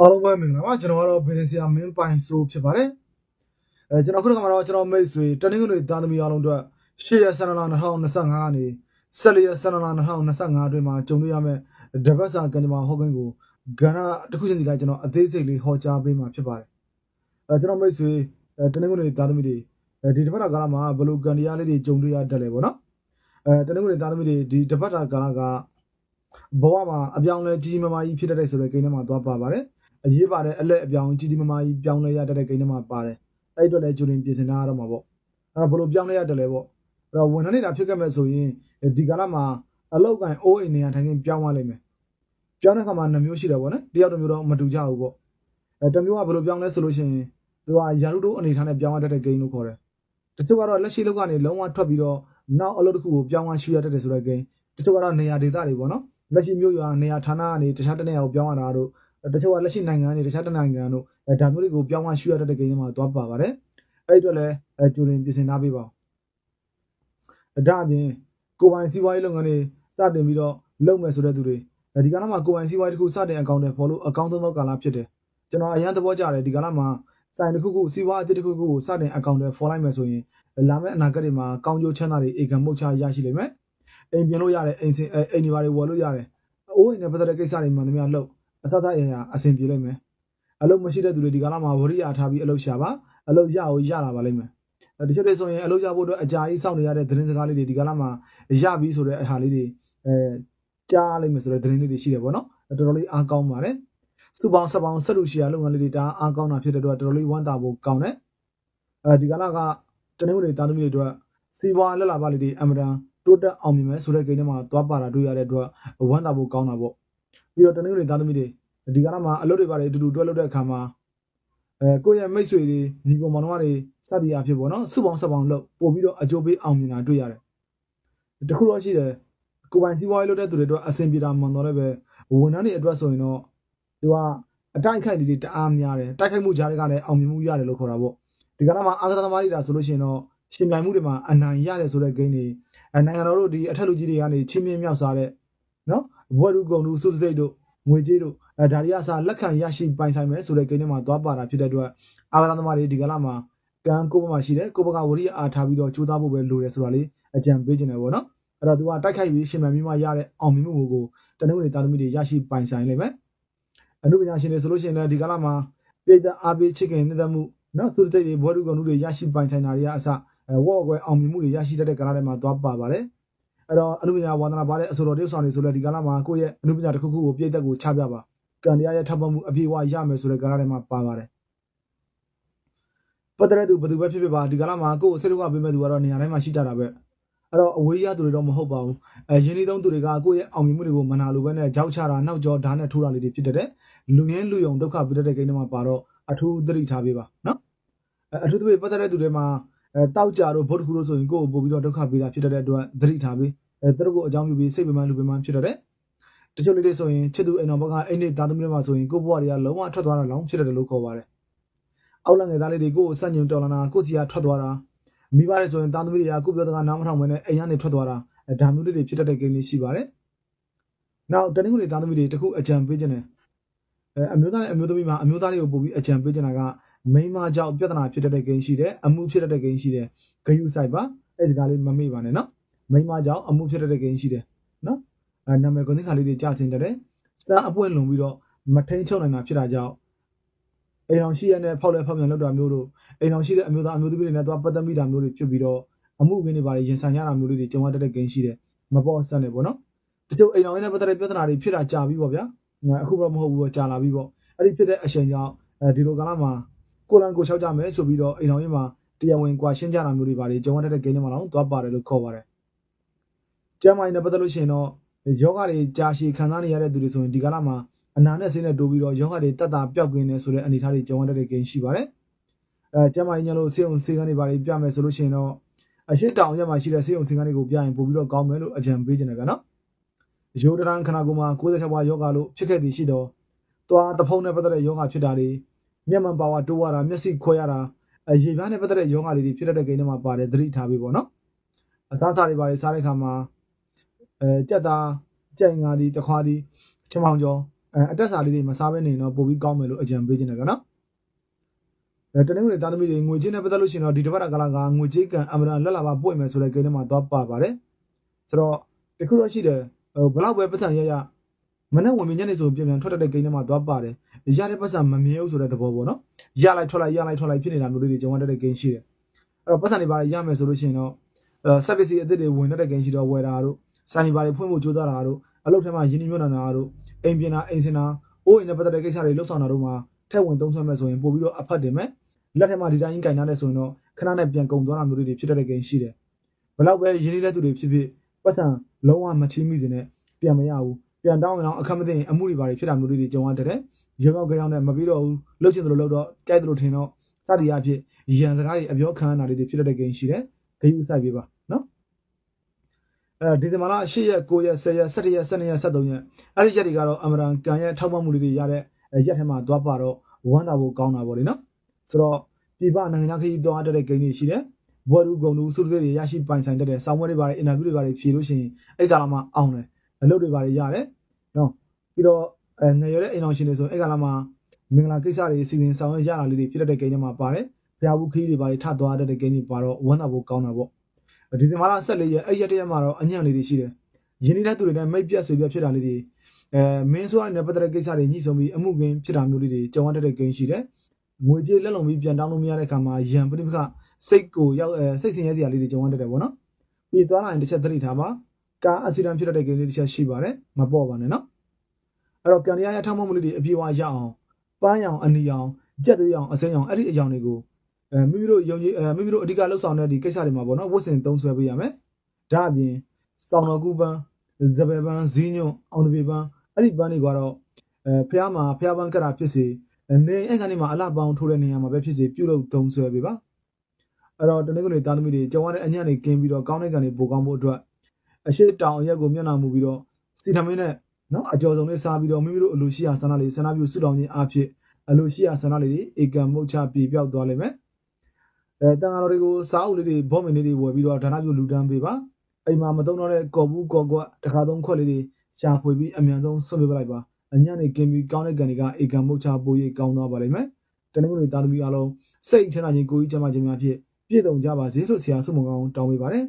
အားလုံးပဲမင်္ဂလာပါကျွန်တော်ကတော့ဘယ်ရင်ဆရာမင်းပိုင်ဆိုဖြစ်ပါတယ်အဲကျွန်တော်ခုနကမှတော့ကျွန်တော်မိတ်ဆွေတနင်္ဂနွေသားသမီးအားလုံးအတွက်8ရက်12လ2025ကနေ14ရက်12လ2025အတွင်းမှာကြုံတွေ့ရမယ့်တပတ်စာကံကြမ္မာဟောကိန်းကိုကဏ္ဍတစ်ခုချင်းစီတိုင်းကျွန်တော်အသေးစိတ်လေးဟောကြားပေးမှာဖြစ်ပါတယ်အဲကျွန်တော်မိတ်ဆွေအဲတနင်္ဂနွေသားသမီးတွေအဲဒီတပတ်တာကာလမှာဘယ်လိုကံတရားလေးတွေကြုံတွေ့ရတတ်လဲပေါ့နော်အဲတနင်္ဂနွေသားသမီးတွေဒီတပတ်တာကာလကဘဝမှာအပြောင်းလဲကြီးကြီးမားမားကြီးဖြစ်တတ်တဲ့ဆိုတဲ့ကိန်းထဲမှာသွားပါပါတယ် အရေးပါတဲ့အလက်အပြောင်းကြီးကြီးမားမားကြီးပြောင်းလဲရတတ်တဲ့ကိန်းတွေမှာပါတယ်အဲ့အတွက်လည်းဂျူရင်ပြင်ဆင်ထားရတော့မှာပေါ့အဲ့တော့ဘယ်လိုပြောင်းလဲရတယ်လဲပေါ့အဲ့တော့ဝန်ထမ်းနေတာဖြစ်ခဲ့မဲ့ဆိုရင်ဒီကာလမှာအလောက်ကန်အိုးအိမ်နေရာထိုင်ခင်းပြောင်းသွားလိမ့်မယ်ပြောင်းတဲ့ခါမှာနှမျိုးရှိတယ်ပေါ့နော်တယောက်တစ်မျိုးတော့မတူကြဘူးပေါ့အဲတစ်မျိုးကဘယ်လိုပြောင်းလဲဆိုလို့ရှိရင်သူကယာရုတို့အနေထားနဲ့ပြောင်းရတတ်တဲ့ကိန်းလို့ခေါ်တယ်တချို့ကတော့လက်ရှိလောက်ကနေလုံးဝထွက်ပြီးတော့နောက်အလုပ်တစ်ခုကိုပြောင်းသွားရှူရတတ်တယ်ဆိုတဲ့ကိန်းတချို့ကတော့နေရာဒေသတွေပေါ့နော်လက်ရှိမျိုးရွာနေရာဌာနကနေတခြားတစ်နေရာကိုပြောင်းရတာတို့ တချို့ကလက်ရှိနိုင်ငံတွေတခြားတနိုင်ငံတို့အဲဒါမျိုးတွေကိုပြောင်းသွားရှုရတတ်တဲ့ကိန်းတွေမှာသွားပါပါတယ်အဲ့ဒီအတွက်လည်းအဲကျူရင်ပြင်ဆင်ထားပေးပါဦးဒါအပြင်ကိုပိုင်စီးပွားရေးလုပ်ငန်းတွေစတင်ပြီးတော့လုပ်မယ်ဆိုတဲ့သူတွေဒီကာလမှာကိုပိုင်စီးပွားရေးတစ်ခုစတင်အကောင့်တွေ follow အကောင့်သုံးသောကာလဖြစ်တယ်ကျွန်တော်အရန်သဘောကျတယ်ဒီကာလမှာစိုင်တစ်ခုခုစီးပွားအသစ်တစ်ခုခုကိုစတင်အကောင့်တွေ follow လိုက်မယ်ဆိုရင်လာမယ့်အနာဂတ်တွေမှာကောင်းကျိုးချမ်းသာတွေအေကံမုတ်ချရရှိလိမ့်မယ်အိမ်ပြင်လို့ရတယ်အိမ်စင်အိမ်ဒီပါတွေဝယ်လို့ရတယ်အိုးအိမ်နဲ့ပတ်သက်တဲ့ကိစ္စတွေမှန်သမျှလုပ် အစသအရာအဆင်ပြေလိမ့်မယ်အလုပ်မရှိတဲ့သူတွေဒီကာလမှာဝရိယထားပြီးအလုပ်ရှာပါအလုပ်ရအောင်ရလာပါလိမ့်မယ်တချို့တွေဆိုရင်အလုပ်ရဖို့အတွက်အကြာကြီးစောင့်နေရတဲ့သတင်းစကားလေးတွေဒီကာလမှာရပြီဆိုတဲ့အဟာလေးတွေအဲကြားလိမ့်မယ်ဆိုတဲ့သတင်းလေးတွေရှိတယ်ပေါ့နော်တော်တော်လေးအားကောင်းပါတယ်စုပေါင်းဆက်ပေါင်းဆက်လို့ရှိရလုပ်ငန်းလေးတွေဒါအားကောင်းတာဖြစ်တဲ့အတွက်တော်တော်လေးဝမ်းသာဖို့ကောင်းတယ်အဲဒီကာလကတနင်္ဂနွေသားသမီးတွေအတွက်စီးပွားလက်လာပါလေးတွေအမတန်တိုးတက်အောင်မြင်မယ်ဆိုတဲ့ကိန်းထဲမှာသွားပါတာတွေ့ရတဲ့အတွက်ဝမ်းသာဖို့ကောင်းတာပေါ့ ပြီးတော့တနင်္ဂနွေသားသမီးတွေဒီကနေ့မှာအလုပ်တွေပါတယ်အတူတူတွဲလုပ်တဲ့အခါမှာအဲကိုယ့်ရဲ့မိတ်ဆွေတွေညီကောင်မောင်နှမတွေစသည်အဖြစ်ပေါ့နော်စုပေါင်းဆက်ပေါင်းလုပ်ပို့ပြီးတော့အကျိုးပေးအောင်မြင်တာတွေ့ရတယ်တခုတော့ရှိတယ်ကိုပိုင်စီးပွားရေးလုပ်တဲ့သူတွေတော့အဆင်ပြေတာမှန်တော့လည်းပဲဝန်ထမ်းတွေအတွက်ဆိုရင်တော့သူကအတိုက်ခိုက်တွေတအားများတယ်တိုက်ခိုက်မှုကြားတွေကလည်းအောင်မြင်မှုရတယ်လို့ခေါ်တာပေါ့ဒီကနေ့မှာအာသာသမားတွေဒါဆိုလို့ရှိရင်တော့ရှင်ပြိုင်မှုတွေမှာအနိုင်ရတယ်ဆိုတဲ့ဂိမ်းတွေအဲနိုင်ငံတော်တို့ဒီအထက်လူကြီးတွေကနေချင်းမြင့်မြောက်စားတဲ့နော် ဘဝရုကုံတို့စုစိတ်တို့ငွေကြေးတို့အဲဒါတွေအစားလက်ခံရရှိပိုင်ဆိုင်မယ်ဆိုတဲ့ဂိမ်းတွေမှာသွားပါတာဖြစ်တဲ့အတွက်အာသာသမားတွေဒီကနေ့မှာကံကိုယ်ဘမှာရှိတယ်ကိုယ်ဘကဝရိယအားထားပြီးတော့ကြိုးစားဖို့ပဲလိုတယ်ဆိုတာလေးအကြံပေးခြင်းတယ်ပေါ့နော်အဲ့တော့သူကတိုက်ခိုက်ပြီးရှင်မြန်ပြီးမှရတဲ့အောင်မြင်မှုကိုတနင်္ဂနွေသားသမီးတွေရရှိပိုင်ဆိုင်လိမ့်မယ်အမှုပညာရှင်တွေဆိုလို့ရှိရင်လည်းဒီကနေ့မှာပြည်သက်အားပေးချစ်ခင်နေတတ်မှုနော်သုတတိတ်တွေဘောဓုကောင်တွေရရှိပိုင်ဆိုင်တာတွေကအစအဲဝေါ့ကွယ်အောင်မြင်မှုတွေရရှိတတ်တဲ့ကာလတွေမှာသွားပါပါတယ် အဲ့တော့အနုပညာဝါသနာပါတဲ့အဆိုတော်တေးဆောင်တွေဆိုလည်းဒီကာလမှာကိုယ့်ရဲ့အနုပညာတစ်ခုခုကိုပြည်သက်ကိုချပြပါကံတရားရဲ့ထပ်ပေါ်မှုအပြည့်အဝရမယ်ဆိုတဲ့ကာလတွေမှာပါပါတယ်ပတ်တဲ့သူဘယ်သူပဲဖြစ်ဖြစ်ပါဒီကာလမှာကိုယ့်ကိုစိတ်လောကပေးမဲ့သူကတော့နေရာတိုင်းမှာရှိကြတာပဲအဲ့တော့အဝေးရသူတွေတော့မဟုတ်ပါဘူးအဲရင်းနှီးသုံးသူတွေကကိုယ့်ရဲ့အောင်မြင်မှုတွေကိုမနာလိုပဲနဲ့ကြောက်ချတာနောက်ကျောဓာတ်နဲ့ထိုးတာလေးတွေဖြစ်တတ်တယ်လူရင်းလူယုံဒုက္ခပြတတ်တဲ့ကိန်းတွေမှာပါတော့အထူးသတိထားပေးပါနော်အဲအထူးသဖြင့်ပတ်သက်တဲ့သူတွေမှာ အဲတောက်ကြတို့ဘုတ်တခုလို့ဆိုရင်ကိုယ့်ကိုပို့ပြီးတော့ဒုက္ခပေးတာဖြစ်တတ်တဲ့အတွက်သတိထားပေးအဲသူတို့ကိုအကြောင်းပြုပြီးစိတ်ပင်ပန်းလူပင်ပန်းဖြစ်တတ်တယ်တချို့လေးတွေဆိုရင်ချစ်သူအိမ်တော်ဘက်ကအိမ်နေသားသမီးတွေမှာဆိုရင်ကိုယ့်ဘဝတွေကလုံးဝထွက်သွားတာလောင်းဖြစ်တတ်တယ်လို့ခေါ်ပါတယ်အောက်လငယ်သားလေးတွေကိုယ်ကိုစန့်ကျင်တော်လာတာကိုယ့်စီကထွက်သွားတာမိဘတွေဆိုရင်သားသမီးတွေကကိုယ့်ပြောတဲ့ကနားမထောင်ဘဲနဲ့အိမ်ကနေထွက်သွားတာအဲဒါမျိုးလေးတွေဖြစ်တတ်တဲ့ကိန်းလေးရှိပါတယ်နောက်တနင်္ဂနွေသားသမီးတွေတခုအကြံပေးခြင်းတယ်အဲအမျိုးသားနဲ့အမျိုးသမီးမှာအမျိုးသားတွေကိုပို့ပြီးအကြံပေးခြင်းတာက မိန်းမကြောင့်ပြဿနာဖြစ်တတ်တဲ့ကိန်းရှိတယ်အမှုဖြစ်တတ်တဲ့ကိန်းရှိတယ်ဂယုဆိုင်ပါအဲ့ဒီကားလေးမမေ့ပါနဲ့နော်မိန်းမကြောင့်အမှုဖြစ်တတ်တဲ့ကိန်းရှိတယ်နော်အဲနာမည်ကိုသိခါလေးတွေကြာစင်တတ်တယ်စတာအပွင့်လုံပြီးတော့မထိန်ချုပ်နိုင်တာဖြစ်တာကြောင့်အိမ်အောင်ရှိရတဲ့ဖောက်လဲဖောက်ပြန်လောက်တာမျိုးတို့အိမ်အောင်ရှိတဲ့အမျိုးသားအမျိုးသမီးတွေနဲ့သွားပတ်သက်မိတာမျိုးတွေဖြစ်ပြီးတော့အမှုခင်းတွေပါရင်ဆိုင်ရတာမျိုးလေးတွေကြုံရတတ်တဲ့ကိန်းရှိတယ်မပေါ်ဆက်နေပေါ့နော်တချို့အိမ်အောင်ရင်းနဲ့ပတ်သက်တဲ့ပြဿနာတွေဖြစ်တာကြာပြီပေါ့ဗျာအခုတော့မဟုတ်ဘူးပေါ့ကြာလာပြီပေါ့အဲ့ဒီဖြစ်တဲ့အချိန်ကြောင့်အဲဒီလိုကာလမှာ ကိုလန်ကိုလျှောက်ကြမယ်ဆိုပြီးတော့အိမ်အောင်ရင်းမှာတရားဝင်ကွာရှင်းကြတာမျိုးတွေပါလေကြုံရတတ်တဲ့ကိန်းတွေမှာတော့သွားပါတယ်လို့ခေါ်ပါတယ်ကျမ်းမာရေးနဲ့ပတ်သက်လို့ရှိရင်တော့ယောဂတွေကြာရှည်ခံစားနေရတဲ့သူတွေဆိုရင်ဒီကာလမှာအနာနဲ့ဆင်းနဲ့တိုးပြီးတော့ယောဂတွေတက်တာပျောက်ကင်းနေဆိုတဲ့အနေအထားတွေကြုံရတတ်တဲ့ကိန်းရှိပါတယ်အဲကျမ်းမာရေးညလို့ဆေးုံဆေးကန်းတွေပါလေပြမယ်ဆိုလို့ရှိရင်တော့အရှိတောင်ရက်မှာရှိတဲ့ဆေးုံဆေးကန်းတွေကိုပြရင်ပို့ပြီးတော့ကောင်းမယ်လို့အကြံပေးခြင်းတယ်ဗျာနော်ရိုးတရန်ခနာကိုမှာ96ဘွားယောဂလို့ဖြစ်ခဲ့သည်ရှိတော့သွားတဖုံးနဲ့ပတ်သက်တဲ့ယောဂဖြစ်တာတွေ မျက်မှန်ပါဝါတိုးရတာမျက်စိခွဲရတာအရေပြားနဲ့ပတ်သက်တဲ့ယောဂတွေဖြစ်တတ်တဲ့ကိန်းတွေမှာပါတယ်သတိထားပေးပေါ့နော်အစားအစာတွေပါလေစားတဲ့ခါမှာအဲကြက်သားကြိုင်ငါသည်တခွားသည်ချမောင်ကျော်အဲအတက်စာလေးတွေမစားဘဲနေတော့ပို့ပြီးကောင်းမယ်လို့အကြံပေးခြင်းတယ်ဗျာနော်အဲတနင်္ဂနွေသားသမီးတွေငွေကြေးနဲ့ပတ်သက်လို့ရှိရင်တော့ဒီတစ်ပတ်ကလာကငွေကြေးကံအမရန်လက်လာပါပွင့်မယ်ဆိုတဲ့ကိန်းထဲမှာသွားပါပါတယ်ဆိုတော့တခုတော့ရှိတယ်ဟိုဘလောက်ပဲပတ်စံရရ မနဲ့ဝင်မြညနေဆိုပြင်ပြန်ထွက်တတ်တဲ့ကိန်းထဲမှာသွားပါတယ်ရတဲ့ပတ်စံမမြဲဘူးဆိုတဲ့သဘောပေါ့နော်ရလိုက်ထွက်လိုက်ရလိုက်ထွက်လိုက်ဖြစ်နေတာမျိုးလေးတွေကျွန်တော်တက်တဲ့ကိန်းရှိတယ်အဲ့တော့ပတ်စံတွေပါရမယ်ဆိုလို့ရှိရင်တော့အဲဆက်ပစ္စည်းအသစ်တွေဝင်တတ်တဲ့ကိန်းရှိတော့ဝယ်တာတို့စာနေပါတွေဖွင့်ဖို့ကြိုးစားတာတို့အလုပ်ထဲမှာယင်းနှမြုံနာတာတို့အိမ်ပြင်တာအိမ်စင်တာအိုးအိမ်နဲ့ပတ်သက်တဲ့ကိစ္စတွေလှုပ်ဆောင်တာတို့မှာထက်ဝင်သုံးဆွဲမဲ့ဆိုရင်ပို့ပြီးတော့အဖတ်တင်မယ်လက်ထဲမှာဒီတိုင်းကြီးကင်ထားတဲ့ဆိုရင်တော့ခဏနဲ့ပြန်ကုန်သွားတာမျိုးတွေဖြစ်တတ်တဲ့ကိန်းရှိတယ်ဘလောက်ပဲယင်းနေတဲ့သူတွေဖြစ်ဖြစ်ပတ်စံလုံးဝမချီးမိစေနဲ့ပြန်မရဘူး ပြန်တောင်းအောင်အခက်မသိရင်အမှုတွေပါတွေဖြစ်တာမျိုးတွေကြုံရတဲ့ရုံရောက်ကြောင်နဲ့မပြီးတော့ဘူးလှုပ်ချင်တယ်လို့လှုပ်တော့ကြိုက်တယ်လို့ထင်တော့စသည်အဖြစ်ရန်စကားတွေအပြောခံရတာတွေဖြစ်တတ်တဲ့ကိန်းရှိတယ်ဂယုစိုက်ပေးပါနော်အဲဒီဇင်ဘာလ8ရက်9ရက်10ရက်17ရက်12ရက်13ရက်အဲ့ဒီရက်တွေကတော့အမရန်ကန်ရဲ့ထောက်ပံ့မှုတွေရတဲ့ရက်ထဲမှာသွားပါတော့ဝမ်းတာဖို့ကောင်းတာပေါ့လေနော်ဆိုတော့ပြပနိုင်ငံခြားခရီးသွားတတ်တဲ့ဂိမ်းတွေရှိတယ်ဘွယ်လူဂုံလူစုတွေရရှိပိုင်ဆိုင်တတ်တဲ့ဆောင်းဝဲတွေပါတယ်အင်တာဗျူးတွေပါတယ်ဖြေလို့ရှိရင်အဲ့ကာလမှာအောင်တယ်အလုပ်တွေပါတယ်ရတယ်နော် ပြီးတော့အဲငရွယ်တဲ့အိမ်အောင်ရှင်တွေဆိုအဲ့ကာလမှာမင်္ဂလာကိစ္စတွေစီစဉ်ဆောင်ရွက်ရတာလေးတွေဖြစ်တတ်တဲ့ဂိမ်းတွေမှာပါတယ်ဘုရားဘူးခရီးတွေပါတယ်ထသွားတတ်တဲ့ဂိမ်းတွေပါတော့ဝမ်းတာဖို့ကောင်းတာပေါ့ဒီဇင်ဘာလ14ရက်အဲ့ရက်တရက်မှာတော့အညံ့လေးတွေရှိတယ်ရင်းနေတဲ့သူတွေနဲ့မိတ်ပြတ်ဆွေပြတ်ဖြစ်တာလေးတွေအဲမင်းဆိုရတဲ့ပတ်သက်တဲ့ကိစ္စတွေညှိဆုံးပြီးအမှုကင်းဖြစ်တာမျိုးလေးတွေကြုံရတတ်တဲ့ဂိမ်းရှိတယ်ငွေကြေးလက်လုံပြီးပြန်တောင်းလို့မရတဲ့အခါမှာရန်ပရိပခစိတ်ကိုရောက်အဲစိတ်ဆင်းရဲစရာလေးတွေကြုံရတတ်တယ်ပေါ့နော်ပြီးသွားလာရင်တစ်ချက်သတိထားပါကားအက်ဆီဒန့်ဖြစ်တတ်တဲ့ဂိမ်းလေးတစ်ချက်ရှိပါတယ်မပေါ့ပါနဲ့နော် အဲ့တော့ကန်ရရထောက်မှမှုလေးတွေအပြေအဝရအောင်ပန်းရောင်အနီရောင်ကြက်သွေးရောင်အစိမ်းရောင်အဲ့ဒီအကြောင်းတွေကိုအဲမိမိတို့ယုံကြည်အဲမိမိတို့အဓိကလှုပ်ဆောင်တဲ့ဒီကိစ္စတွေမှာပေါ့နော်ဝတ်ဆင်သုံးဆွဲပေးရမယ်ဒါအပြင်စောင်းတော်ကူပန်းဇပယ်ပန်းဇီးညွန့်အောင်တပေပန်းအဲ့ဒီပန်းတွေကတော့အဲဖះမှာဖះပန်းကတာဖြစ်စေနေအဲ့ကနေမှာအလှပောင်းထိုးတဲ့နေရာမှာပဲဖြစ်စေပြုတ်လို့သုံးဆွဲပေးပါအဲ့တော့တနင်္ဂနွေသားသမီးတွေကြောင်းရတဲ့အညံ့တွေကင်းပြီးတော့ကောင်းတဲ့ကံတွေပိုကောင်းဖို့အတွက်အရှိတောင်အရက်ကိုမျက်နှာမူပြီးတော့စီထမင်းနဲ့ နော်အကျော်ဆုံးလေးစားပြီးတော့မိမိတို့အလိုရှိရာဆန္ဒလေးဆန္ဒပြုစုတောင်းခြင်းအဖြစ်အလိုရှိရာဆန္ဒလေးတွေဧကံမုတ်ချပြေပြောက်သွားလိမ့်မယ်အဲတန်ဃာတော်တွေကိုစားအုပ်လေးတွေဘောမင်လေးတွေဝယ်ပြီးတော့ဒါနပြုလူတန်းပေးပါအိမ်မှာမသုံးတော့တဲ့ကော်ဘူးကော်ကွက်တစ်ခါသုံးခွက်လေးတွေရှာဖွေပြီးအမြန်ဆုံးဆွတ်ပေးပလိုက်ပါအညံ့နေကင်းပြီးကောင်းတဲ့ကံတွေကဧကံမုတ်ချပိုးရေးကောင်းသွားပါလိမ့်မယ်တနင်္ဂနွေသားသမီးအားလုံးစိတ်ချမ်းသာခြင်းကိုယ်ကြီးချမ်းသာခြင်းများဖြင့်ပြည့်စုံကြပါစေလို့ဆရာဆုမွန်ကောင်းတောင်းပေးပါတယ်